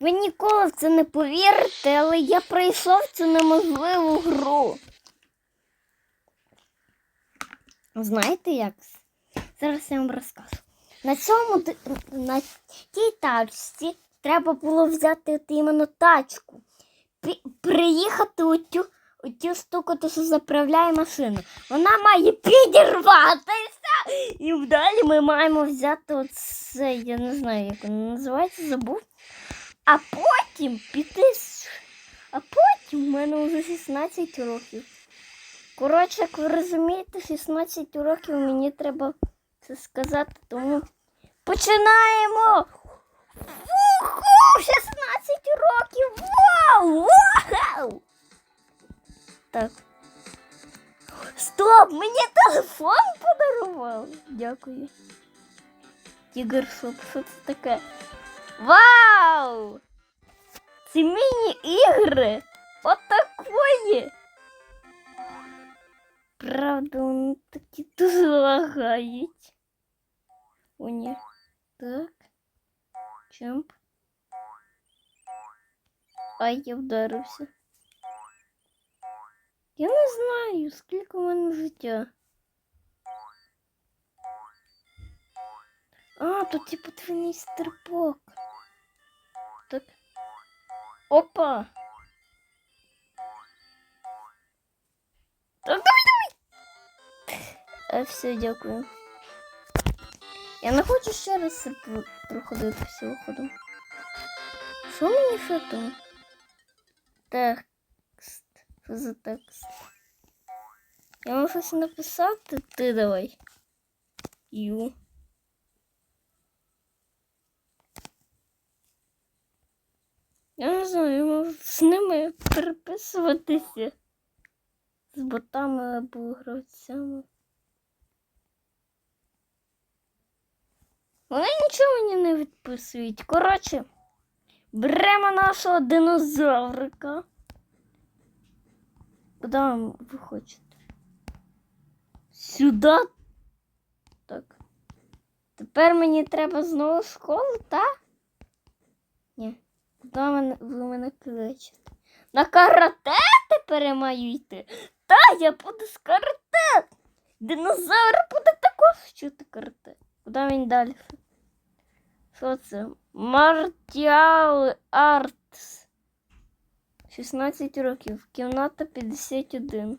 Ви ніколи в це не повірите, але я пройшов цю неможливу гру. Знаєте як? Зараз я вам розкажу. На цьому на тій тачці треба було взяти іменно тачку. Приїхати у цю, у цю штуку, то що заправляє машину. Вона має підірватися. І далі ми маємо взяти оце, я не знаю, як воно називається, забув. А потім піти. А потім в мене вже 16 років. Коротше, як ви розумієте, 16 років мені треба це сказати, тому починаємо! Уху! 16 років! Вау! Вау! Так. Стоп! Мені телефон подарували! Дякую. Тігр що це таке? Вау! Це міні-ігри! Отакої! Правда, вони такі дуже лагають. О, ні. Так. Чемп. Ай, я вдарився. Я не знаю, скільки в мене життя. А, тут типу твій стрибок. Опа. Давай, давай. Е, все, дякую. Я не хочу ще раз проходити всього ходу. Що мені там? Текст. Що за текст? Я можу щось написати? Ти давай. Ю. Я не знаю, я можу з ними переписуватися. З ботами або гравцями. Вони нічого мені не відписують. Коротше, беремо нашого динозаврика. Куди ви хочете? Сюди? Так. Тепер мені треба знову в школу, так? Куди мене, ви мене кличете? На карате тепер маю йти? Та, я буду з карате. Динозавр буде також вчити карате. Куди він далі? Що це? Мартіал Артс. 16 років. Кімната 51.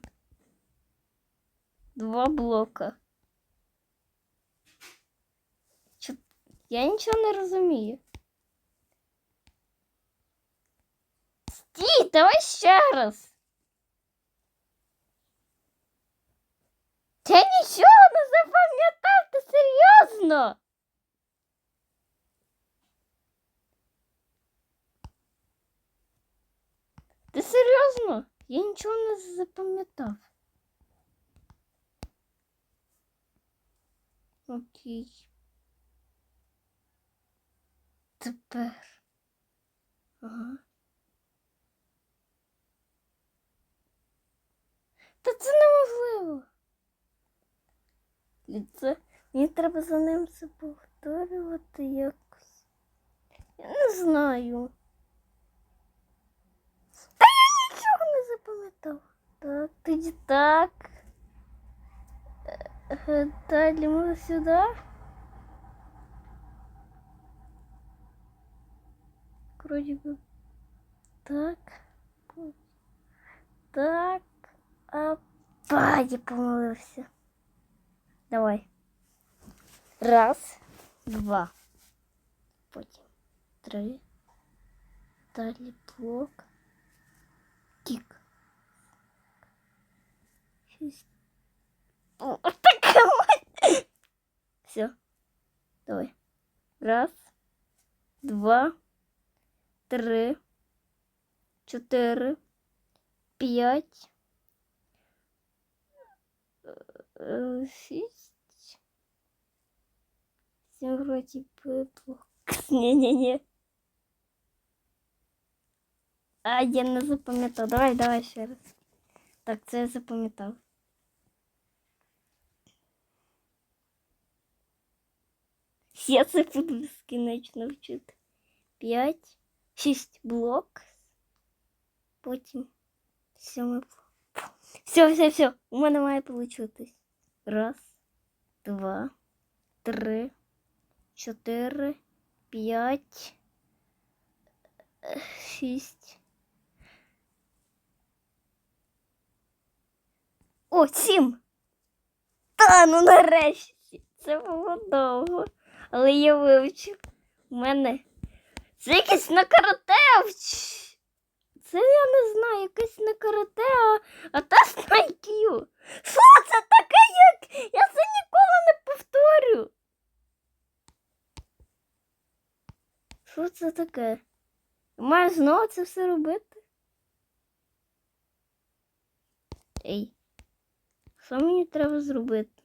Два блока. Я нічого не розумію. Стій, давай ще раз. Я нічого не запам'ятав, ти серйозно? Ти серйозно? Я нічого не запам'ятав. Окей. Тепер. Ага. Та це неможливо. І це мені треба за ним це повторювати якось. Я не знаю. Та я нічого не запам'ятав. Так, тоді так. Е, Далі ми сюди. Вроді би. Так. Так. А я помилився. Давай. Раз, два. Потім три. Далі блок. Кік. Шість. О, така вот. Все. Давай. Раз, два, три, чотири, п'ять. е, Шість. Сім вроді би блок. Ні-ні-ні. А, я не запам'ятав. Давай, давай ще раз. Так, це я запам'ятав. Я це буду безкінечно вчити. П'ять, Шість блок. Потім сьомий блок. Все, все, все. У мене має получитись. Раз, два, три, чотири, п'ять, е, шість. О, сім. Та ну нарешті. Це було довго. Але я вивчив. У мене це якесь на карате. Це я не знаю, якесь на карате, а, а тест таке? Маю знову це все робити? Ей. Що мені треба зробити?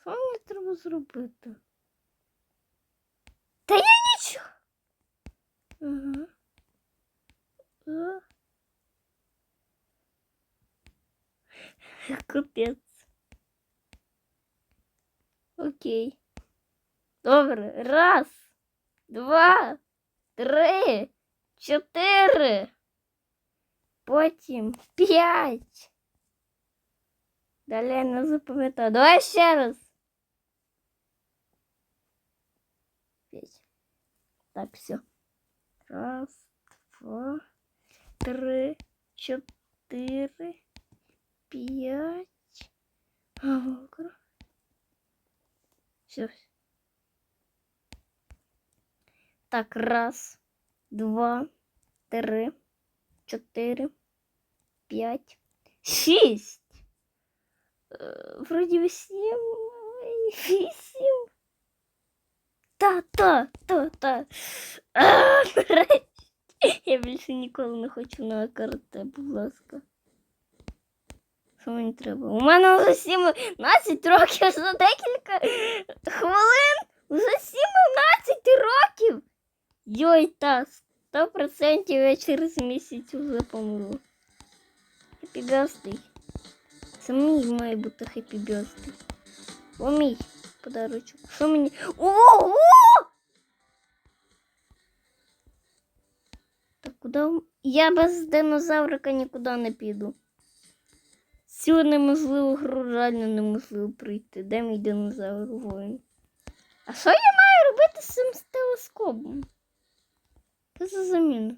Що мені треба зробити? Та я нічого. Ага. А. Окей. Добре. Раз, два, три, чотири. Потім п'ять. Далі я не запам'ятаю. Давай ще раз. П'ять. Так, все. Раз, два, три, чотири, п'ять. Ага. Все. Так, раз, два, три, чотири, п'ять, шість. Е, Вроді би сім, вісім. Та, та, та, та. А, нарешті. Я більше ніколи не хочу на карате, будь ласка. Що мені треба? У мене вже 17 років за декілька хвилин. Вже 17 років. Йой, та 100% я через місяць вже помру. Хеппі Birthday. Це мій має бути Хеппі Birthday. О, мій подарочок. Що мені? Ого! Так куди? Я без динозаврика нікуди не піду. Цю неможливу гру реально неможливо пройти. Де мій динозавр воїн? А що я маю робити з цим телескопом? Що за заміна?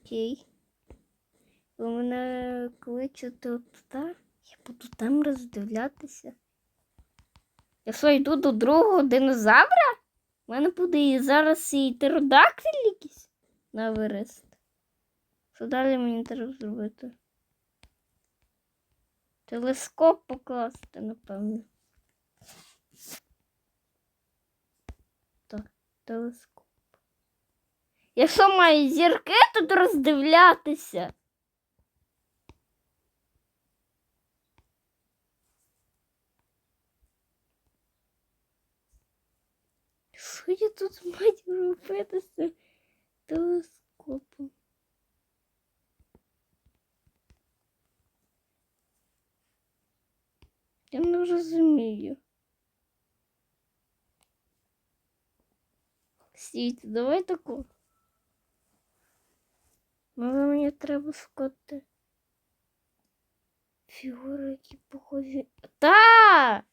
Окей. Ви мене кличете от туди? Я буду там роздивлятися. Я що, йду до другого динозавра? У мене буде і зараз і птеродактиль якийсь на вирест. Що далі мені треба зробити? Телескоп покласти, напевно. Так, телескоп. Я що маю зірки тут роздивлятися? Що я тут маю робити з телескопом? Я не розумію. Стійте, давай таку. Може мені треба шукати фігури, які похожі. Та!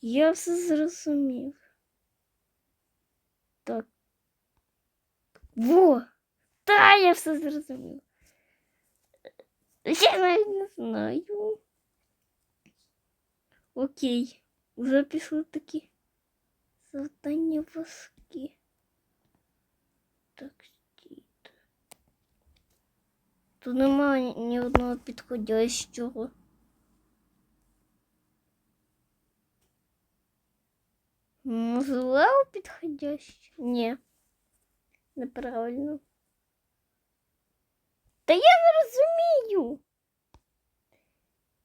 Я все зрозумів. Так. Во! Та, я все зрозумів. Я навіть не знаю. Окей. Уже пішли такі завдання важкі. Так, стійте. Тут немає ні одного підходящого. Можливо, підходяще? Ні. Неправильно. Та я не розумію.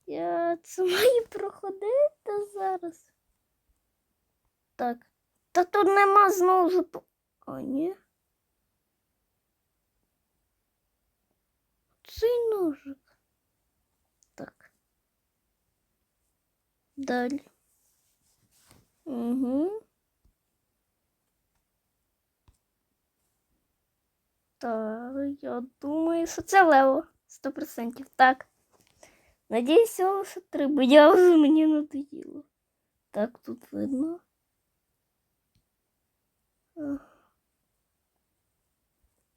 Я це маю проходити зараз. Так. Та тут нема знову ж. А, ні. Цей ножик. Так. Далі. Угу. Так, я думаю, що це Лео. Сто процентів. Так. Надіюсь, лише три, бо я вже мені надоїло. Так, тут видно.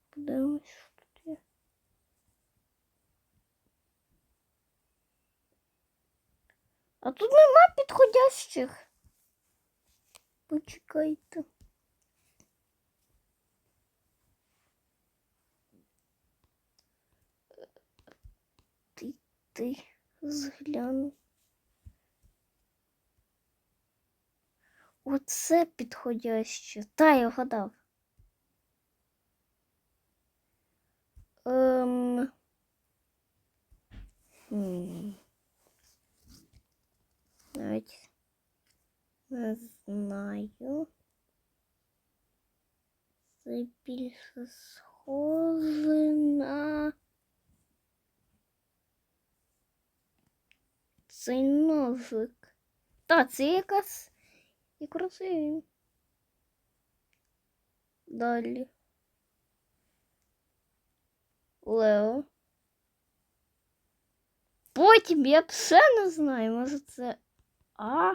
Подивимось, є. А тут нема підходящих. Почекайте. Ти, ти згляну. Оце підходяще. Та, я вгадав. Ем... хм. Навіть не знаю. Це більше схоже на цей ножик. Та, це якась і красивий. Далі. Лео. Потім я все не знаю, може це А.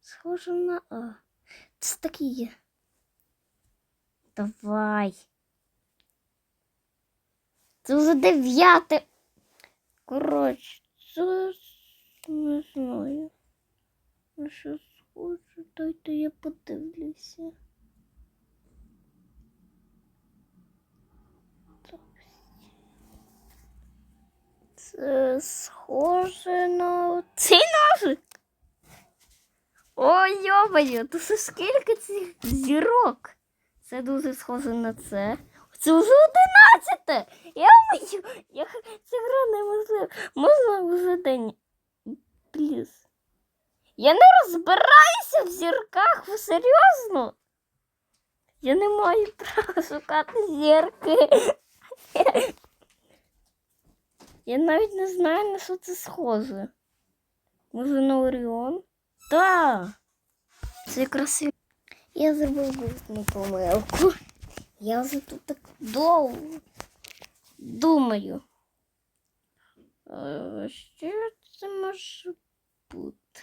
Схоже на А. Це такі є. Давай. Це вже дев'яте. Коротше, це не знаю. На що схоже, дайте я подивлюся. Це схоже на цей ножик. Ой, йобаю, то це скільки цих зірок? Це дуже схоже на це. Це вже одинадцяте. Я маю, я ця гра неможлива. Можна вже день. Плюс. Я не розбираюся в зірках, ви серйозно? Я не маю права шукати зірки. Я навіть не знаю, на що це схоже. Може на Оріон? Так. Це красиво. Я зробив помилку. Я вже тут так довго думаю. Е, Що це може бути?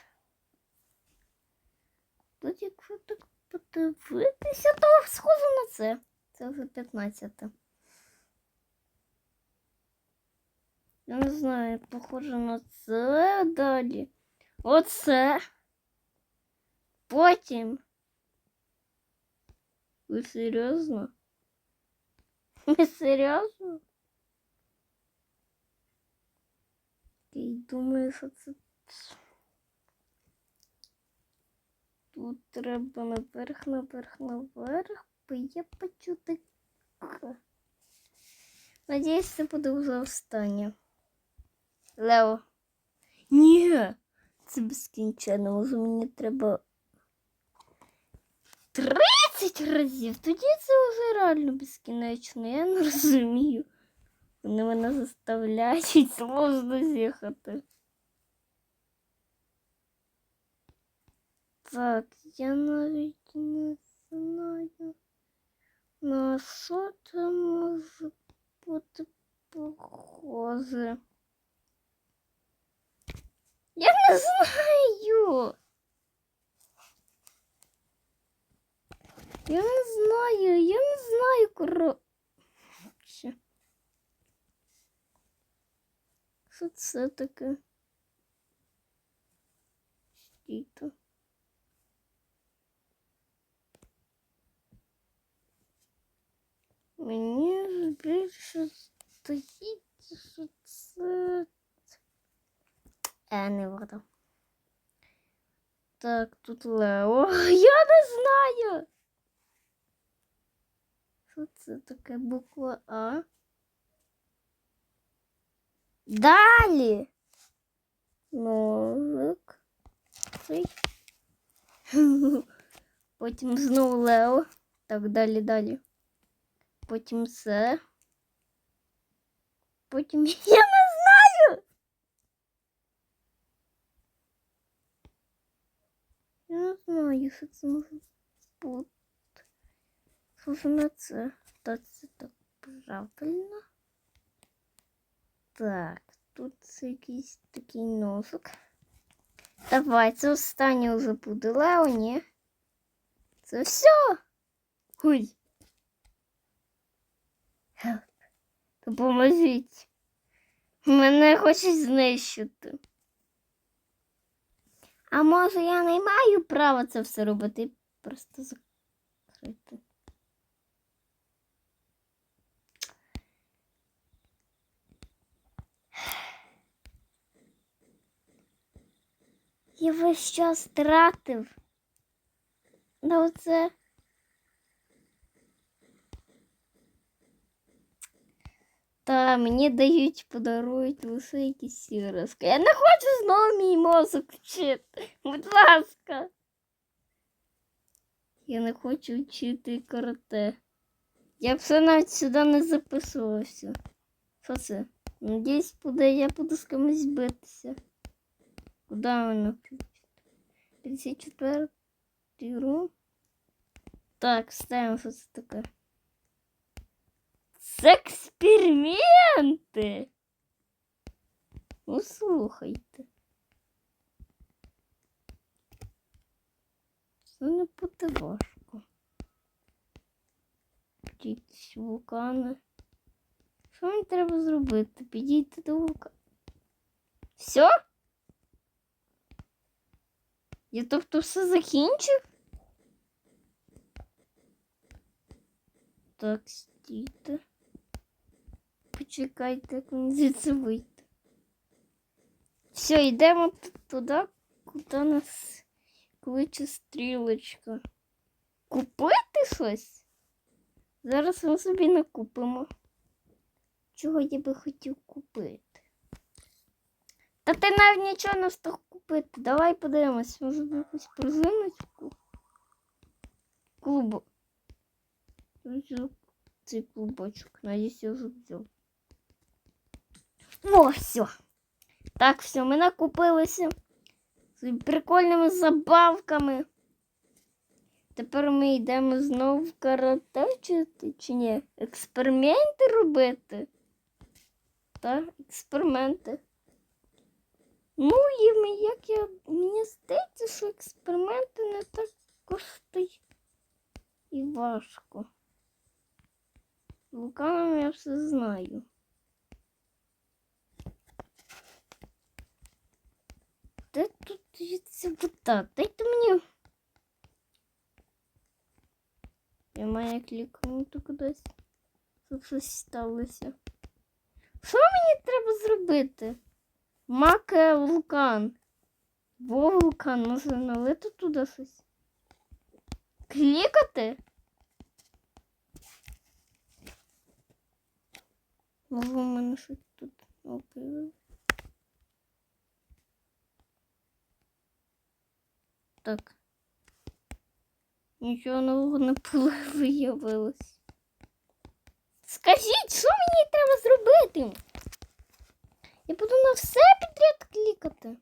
Тут якщо так подивитися, то схоже на це. Це вже 15. Я не знаю, похоже на це далі. Оце. Потім. Ви серйозно? Ви серйозно? Я думаю, що це. Тут треба наверх, наверх, наверх, бо я бачу таке. Надіюсь, це буде вже останнє. Лео. Ні, це безкінченно, може мені треба 30 разів. Тоді це вже реально безкінечно. Я не розумію. Вони мене заставляють сложно з'їхати. Так, я навіть не знаю. На що це може бути похоже. Я не знаю. Це таке? Стійте. Мені більше здається, що це. Е, не вода. Так, тут Лео. Я не знаю. Що це таке буква А? Далі. Новик. Цей. Потім знову Лео. Так, далі, далі. Потім це. Потім я не знаю. Я не знаю, що це може бути. Схоже на це. Та це так правильно. Так, тут якийсь такий носик. Давай, це останнє вже буде Лео, ні? Це все. Ой. Допоможіть. Мене хочуть знищити. А може я не маю права це все робити? Просто закрити. Я весь час тратив. На оце. Та мені дають, подарують лише якісь іграшки. Я не хочу знову мій мозок вчити. Будь ласка. Я не хочу вчити карате. Я б все навіть сюди не записувався. Що це? Надіюсь, буде, я буду з кимось битися. Куди воно включити? 54 рум. Так, ставимо, що це таке. Це експерименти. Ну, слухайте. Це не буде важко. Підійти вулкани. Що мені треба зробити? Підійти до вулкана. Все? Я тобто все закінчив? Так, стійте. Почекайте, як мені звідси вийти. Все, йдемо туди, куди нас кличе стрілочка. Купити щось? Зараз ми собі не купимо. Чого я би хотів купити? Та ти навіть нічого не встиг купити. Давай подивимось, може якусь пружиночку. Клубу. Взяв цей клубочок. Надіюсь, я вже взяв. О, все. Так, все, ми накупилися з прикольними забавками. Тепер ми йдемо знову в карате вчити, чи ні? Експерименти робити. Так, експерименти. Ну, і як я. Мені здається, що експерименти не так коштують і важко. Вулканом я все знаю. Де тут ця вода? Дайте мені. Я маю клікнути кудись. Щоб щось сталося. Що мені треба зробити? Маке вулкан. Во вулкан, може налити туди щось? Клікати? Може у мене щось тут окей. Так. Нічого нового не виявилось. Скажіть, що мені треба зробити? Я буду на все підряд клікати.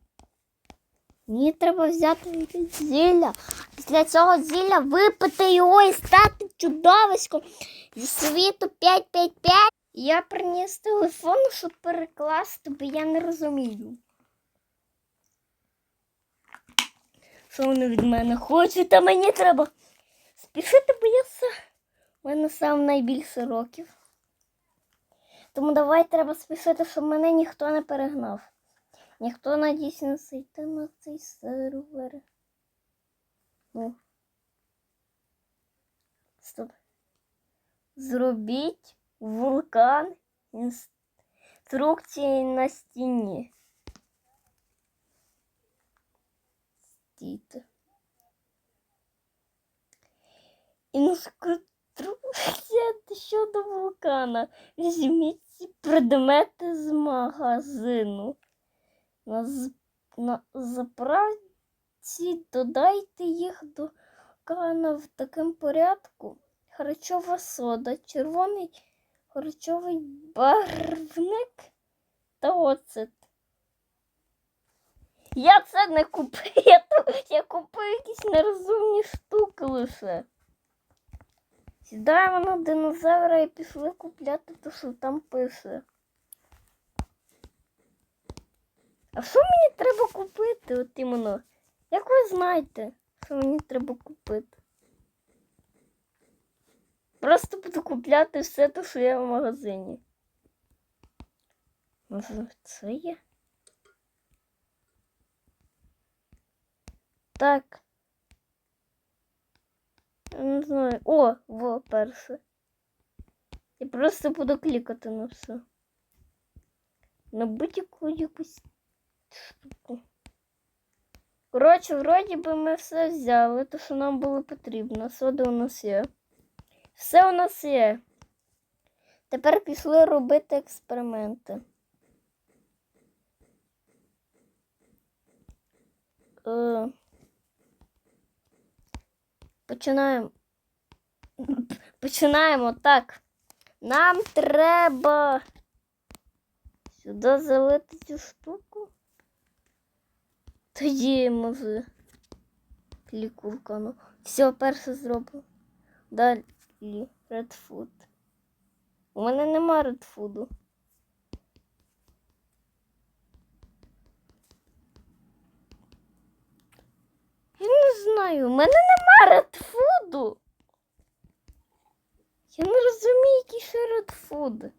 Мені треба взяти зілля. Після цього зілля випити його і стати чудовиськом зі світу 555. Я приніс телефон, щоб перекласти, бо я не розумію. Що вони від мене хочуть, а мені треба спішити, бо я. У мене сам найбільше років. Тому давай треба спішити, щоб мене ніхто не перегнав. Ніхто надіюсь не зайде на цей сервер. Ну. Стоп. Зробіть вулкан інструкції на стіні. Стійте. Інструкція щодо вулкана. Візьміть ці предмети з магазину. На, на заправці додайте їх до вулкана в такому порядку. Харчова сода, червоний харчовий барвник та оцет. Я це не купив. Я, я купив якісь нерозумні штуки лише. Сідаємо на динозавра і пішли купляти те, що там пише. А що мені треба купити? От іменно? Як ви знаєте, що мені треба купити? Просто буду купляти все те, що є в магазині. Може, це є? Так. Не знаю. О, во, перше. Я просто буду клікати на все. На будь-яку якусь штуку. Коротше, вроді би ми все взяли, то що нам було потрібно. Сода у нас є. Все у нас є. Тепер пішли робити експерименти. Е, Починаємо. Починаємо так. Нам треба сюди залити цю штуку. Тоді може клік вулкану. Все, перше зроблю. Далі Food. У мене нема Food. Я не знаю, у мене нема Red Food. Я не розумію, який ще Red Food.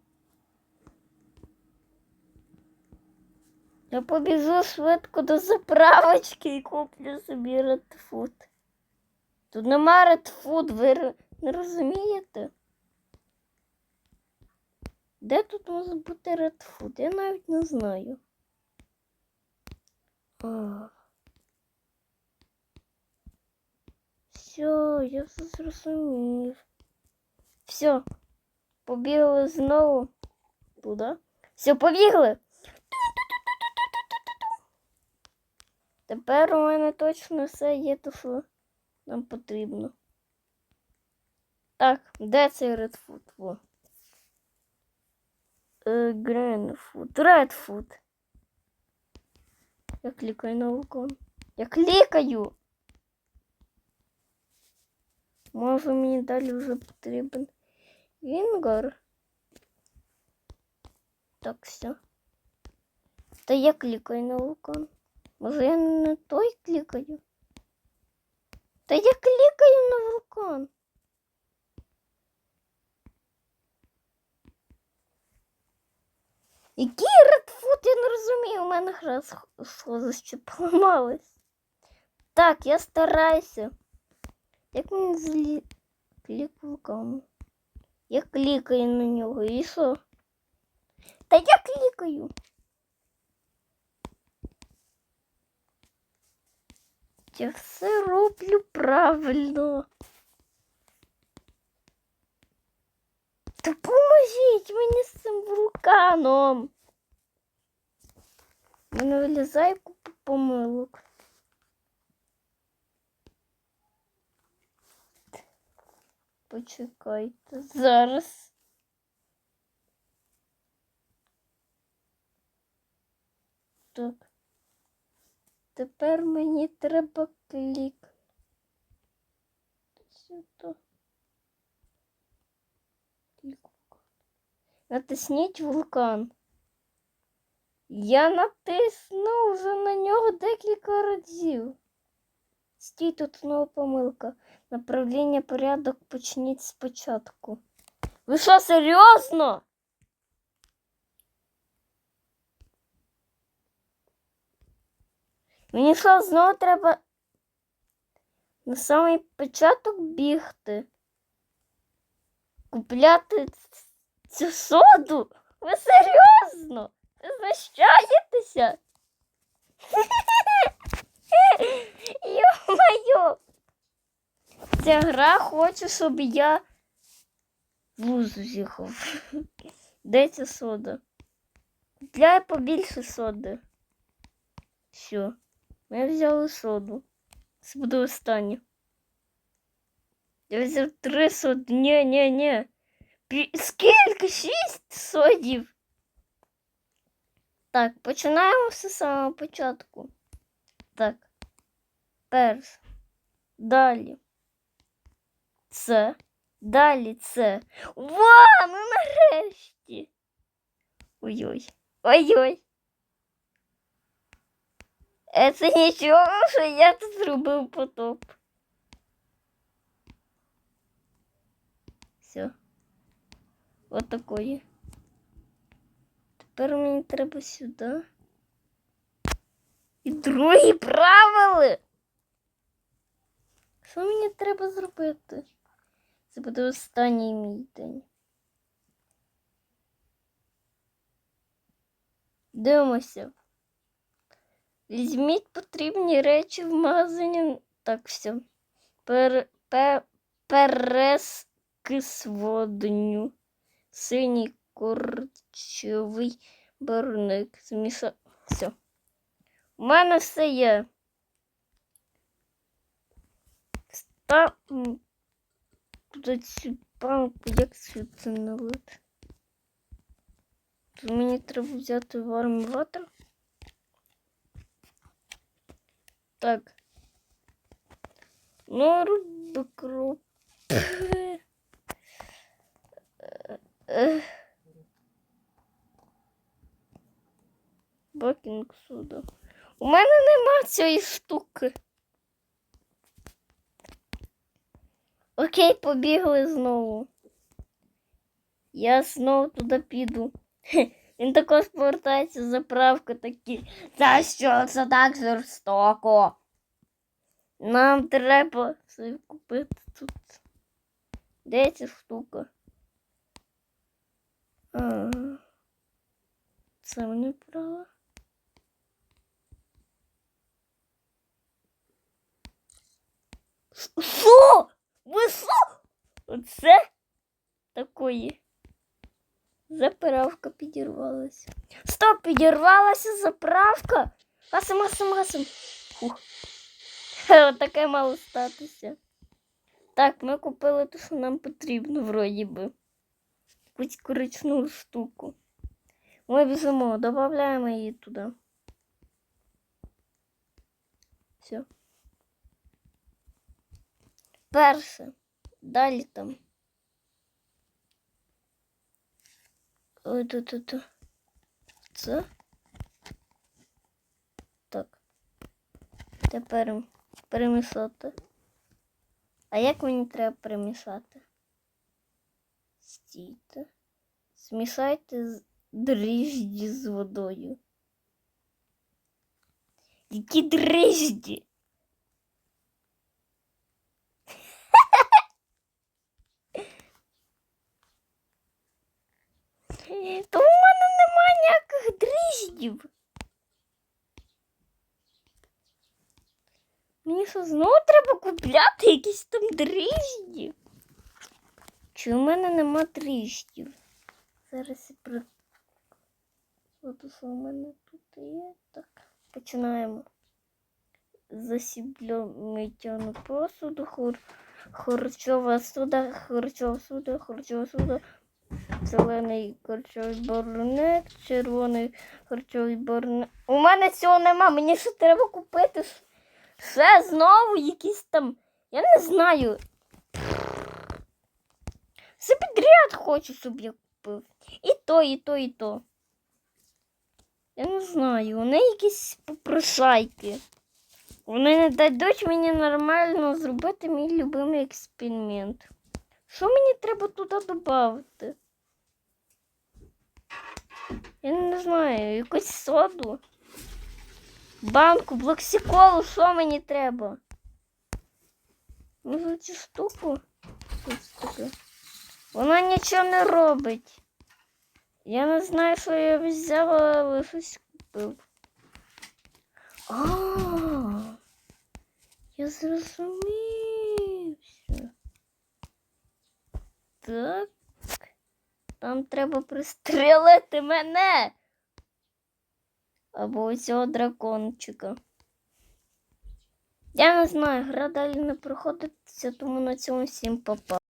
Я побіжу швидко до заправочки і куплю собі Food. Тут нема Food, ви не розумієте? Де тут може бути Food? Я навіть не знаю. Все, я все зрозумів. Все, побігли знову. Туди. Все, побігли. Тепер у мене точно все є, то що нам потрібно. Так, де цей Food? Во. Red Food. Я клікаю на вулкан. Я клікаю. Може мені далі вже потрібен Вінгар. Так, все. Та я клікаю на вулкан. Може я не той клікаю? Та я клікаю на вулкан. Який редфуд, я не розумію, у мене гра сх- схоже поламалась. Так, я стараюся. Як мені злі... клік вулкану? Я клікаю на нього і що? Та я клікаю. Я все роблю правильно. Допоможіть мені з цим вулканом. У мене вилізає купа помилок. Почекайте зараз. Так. Тепер мені треба клік. Сюди. Натисніть вулкан. Я натиснув вже на нього декілька разів. Стій, тут знову помилка. Направлення порядок почніть спочатку. Ви що, серйозно? Мені що, знову треба на самий початок бігти. Купляти цю соду? Ви серйозно? Ви знущаєтеся? Йо-моє! Ця гра хоче, щоб я в з'їхав. Де ця сода? Купляй побільше соди. Все. Ми взяли соду. Це буде останнє. Я взяв три соди. Ні, ні, ні. Скільки? Шість содів. Так, починаємо все з самого початку. Так. Перс. Далі. Це. Далі це. Ва! Ну нарешті. Ой-ой. Ой-ой. Е, Це нічого, що я тут зробив потоп. Все. От такої. Тепер мені треба сюди. І другі правила. Що мені треба зробити? Це буде останній мій день. Дивимося. Візьміть потрібні речі в магазині. Так, все. Пер, пе, перескисводню. Синій корчовий барник. Зміша. Все. У мене все є. Ста... м, цю банку, як сюди налити? Мені треба взяти water. Так. Ну, рубикроп. Бакінг суда. У мене нема цієї штуки. Окей, побігли знову. Я знову туди піду. Він також повертається з заправки такі. За що це так жорстоко? Нам треба це купити тут. Де ця штука? А, це мені право. Що? Ви що? Оце такої. Заправка підірвалася. Стоп, підірвалася заправка. Гасим, гасим, гасим. Фух. Хе, Таке мало статися. Так, ми купили те, що нам потрібно, вроді би. Якусь коричну штуку. Ми біжимо, додаємо її туди. Все. Перше. Далі там. Ой, тут, тут. Це. Так. Тепер перемішати. А як мені треба перемішати? Стійте. Змішайте дріжджі з водою. Які дріжджі? То у мене нема ніяких дріждів. Мені що знову треба купляти якісь там дріжді? Чи у мене нема дріждів? Зараз я при... От що у мене тут є. Так, починаємо. Засіблю посуду, хор... харчова суда, харчова суда, харчова суда, зелений харчовий барник, червоний харчовий барник. У мене цього нема, мені ще треба купити. Ще знову якісь там. Я не знаю. Все підряд хочу, щоб я купив. І то, і то, і то. Я не знаю, вони якісь попрошайки. Вони не дадуть мені нормально зробити мій любимий експеримент. Що мені треба туди додати? Я не знаю, якусь соду. Банку, блоксиколу, що мені треба? Може цю штуку? Що це таке? Вона нічого не робить. Я не знаю, що я взяла, але щось купив. А, я зрозумівся. Так. Там треба пристрелити мене. Або цього дракончика. Я не знаю, гра далі не проходиться, тому на цьому всім папа.